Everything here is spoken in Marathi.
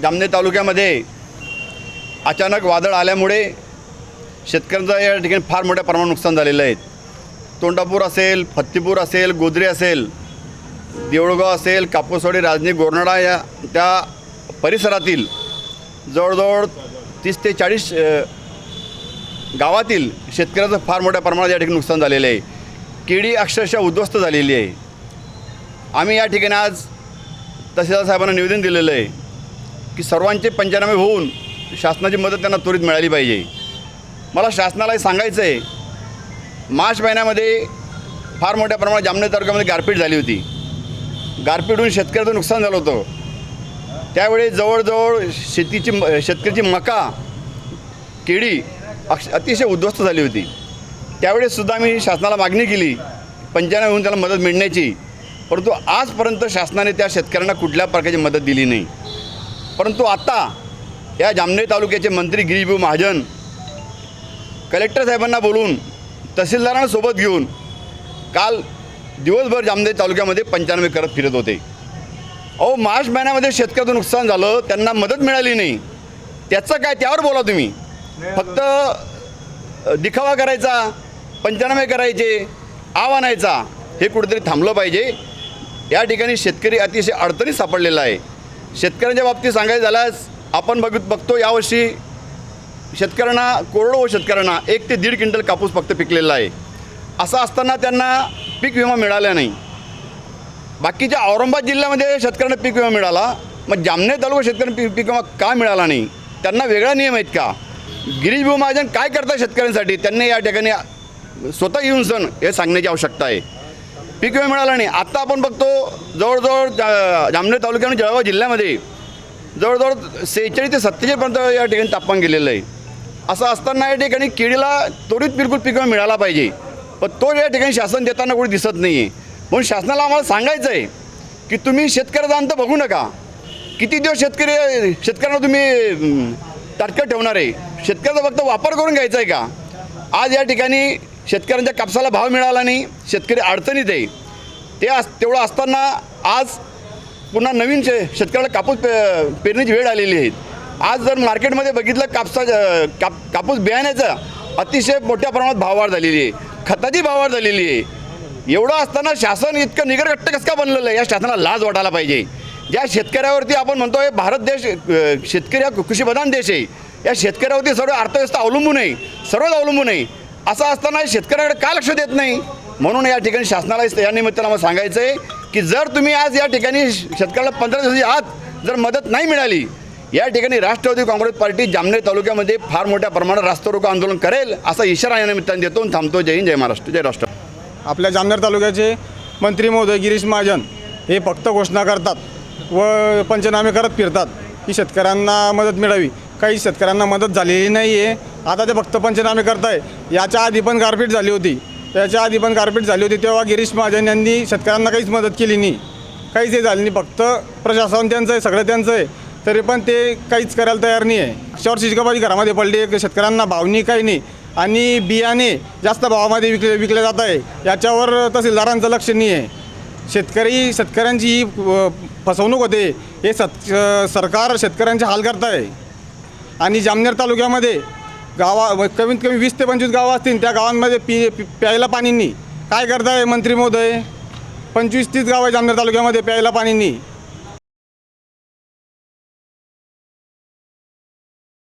जामनेर तालुक्यामध्ये अचानक वादळ आल्यामुळे शेतकऱ्यांचं या ठिकाणी फार मोठ्या प्रमाणात नुकसान झालेलं आहे. तोंडापूर असेल फत्तीपूर असेल गोदरे असेल देऊळगाव असेल कापूसवाडी राजनी गोरनाडा या त्या परिसरातील जवळजवळ तीस ते चाळीस गावातील शेतकऱ्याचं फार मोठ्या प्रमाणात या ठिकाणी नुकसान झालेलं आहे. केळी अक्षरशः उद्ध्वस्त झालेली आहे. आम्ही या ठिकाणी आज तहसीलदार साहेबांना निवेदन दिलेलं आहे. की सर्वांचे पंचनामे होऊन शासनाची मदत त्यांना त्वरित मिळाली पाहिजे. मला शासनालाही सांगायचं आहे मार्च महिन्यामध्ये फार मोठ्या प्रमाणात जामनेर तालुक्यामध्ये गारपीट झाली होती. गारपीटहून शेतकऱ्याचं नुकसान झालं होतं. त्यावेळी जवळजवळ शेतीची म- शेतकऱ्याची मका केळी अक्ष अतिशय उद्ध्वस्त झाली होती. त्यावेळेससुद्धा मी शासनाला मागणी केली पंचायत होऊन त्याला मदत मिळण्याची. परंतु आजपर्यंत शासनाने त्या शेतकऱ्यांना कुठल्या प्रकारची मदत दिली नाही. परंतु आता या जामनेर तालुक्याचे मंत्री गिरीशभाऊ महाजन कलेक्टर साहेबांना बोलून तहसीलदारांना सोबत घेऊन काल दिवसभर जामनेर तालुक्यामध्ये पंचनामे करत फिरत होते. अहो मार्च महिन्यामध्ये शेतकऱ्याचं नुकसान झालं त्यांना मदत मिळाली नाही. त्याचं काय त्यावर बोला तुम्ही. फक्त दिखावा करायचा पंचनामे करायचे आव आणायचा हे कुठेतरी थांबलं पाहिजे. या ठिकाणी शेतकरी अतिशय अडचणीत सापडलेला आहे. शेतकऱ्यांच्या बाबतीत सांगायचं झाल्यास आपण बघ बघतो यावर्षी शेतकऱ्यांना कोरडो शेतकऱ्यांना एक ते दीड क्विंटल कापूस फक्त पिकलेला आहे. असं असताना त्यांना पीक विमा मिळाला नाही. बाकीच्या औरंगाबाद जिल्ह्यामध्ये शेतकऱ्यांना पीक विमा मिळाला मग जामनेर तालुका शेतकऱ्यांना पीक पीक विमा का मिळाला नाही? त्यांना वेगळा नियम आहेत का? गिरीश भाऊ महाजन काय करतात शेतकऱ्यांसाठी? त्यांनी या ठिकाणी स्वतः येऊन सण हे सांगण्याची आवश्यकता आहे. पीक विमा मिळाला नाही. आत्ता आपण बघतो जवळजवळ जा जामनेर तालुक्या आणि जळगाव जिल्ह्यामध्ये जवळजवळ सेहेचाळीस ते सत्तेचाळीसपर्यंत या ठिकाणी तापमान गेलेलं आहे. असं असताना या ठिकाणी केळीला त्वरित बिलकुल पीक विमा मिळाला पाहिजे. पण तो या ठिकाणी शासन देताना कोणी दिसत नाही आहे म्हणून शासनाला आम्हाला सांगायचं आहे की तुम्ही शेतकऱ्याचा अंत बघू नका. किती दिवस शेतकरी शेतकऱ्यांना तुम्ही अं, ताटकं ठेवणार आहे? शेतकऱ्याचा फक्त वापर करून घ्यायचा आहे का? आज या ठिकाणी शेतकऱ्यांच्या कापसाला भाव मिळाला नाही. शेतकरी अडचणीत आहे. ते अस तेवढं असताना आज पुन्हा नवीन शे शेतकऱ्याला कापूस पे पेरणीची वेळ आलेली आहे. आज जर मार्केटमध्ये बघितलं कापसा काप कापूस बियाण्याचा अतिशय मोठ्या प्रमाणात भाववाढ झालेली आहे. खताची भाववाढ झालेली आहे. एवढं असताना शासन इतकं निगरघट्ट कसं का बनलेलं आहे? या शासनाला लाज वाटायला पाहिजे. ज्या शेतकऱ्यावरती आपण म्हणतो आहे भारत देश शेतकरी हा कृषीप्रधान देश आहे. या शेतकऱ्यावरती सर्व अर्थव्यवस्था अवलंबून आहे. सर्वच अवलंबून आहे. असं असताना शेतकऱ्याकडे का लक्ष देत नाही? म्हणून या ठिकाणी शासनाला या निमित्तानं मला सांगायचं आहे की जर तुम्ही आज या ठिकाणी शेतकऱ्याला पंधरा दिवसाची आत जर मदत नाही मिळाली या ठिकाणी राष्ट्रवादी काँग्रेस पार्टी जामनेर तालुक्यामध्ये फार मोठ्या प्रमाणात रास्ता रोको आंदोलन करेल असा इशारा या निमित्ताने देतो थांबतो. जय हिंद जय महाराष्ट्र जय राष्ट्र. आपल्या जामनेर तालुक्याचे मंत्री महोदय गिरीश महाजन हे फक्त घोषणा करतात व पंचनामे करत फिरतात की शेतकऱ्यांना मदत मिळावी. काही शेतकऱ्यांना मदत झालेली नाही आहे आता ते फक्त पंचनामे करत आहे याच्या आधी पण गारपीट झाली होती. त्याच्या आधी पण गारपीट झाली होती तेव्हा गिरीश महाजन यांनी शेतकऱ्यांना काहीच मदत केली नाही. काहीच हे झालं नाही फक्त प्रशासन त्यांचं आहे सगळं त्यांचं आहे तरी पण ते काहीच करायला तयार नाही आहे शॉर्ट शिजकाबाजी घरामध्ये पडली आहे शेतकऱ्यांना भावनी काही नाही. आणि बियाणे जास्त भावामध्ये विकले विकले जात आहे. याच्यावर तहसीलदारांचं लक्ष नाही आहे शेतकरी शेतकऱ्यांची ही फसवणूक होते हे सत सरकार शेतकऱ्यांचे हाल करत आहे आणि जामनेर तालुक्यामध्ये गावा कमीत कमी वीस ते पंचवीस गावं असतील त्या गावांमध्ये पि प्यायला पाणी नाही. काय करताय मंत्री महोदय? पंचवीस तीस गाव आहे जामनेर तालुक्यामध्ये प्यायला पाणी नाही.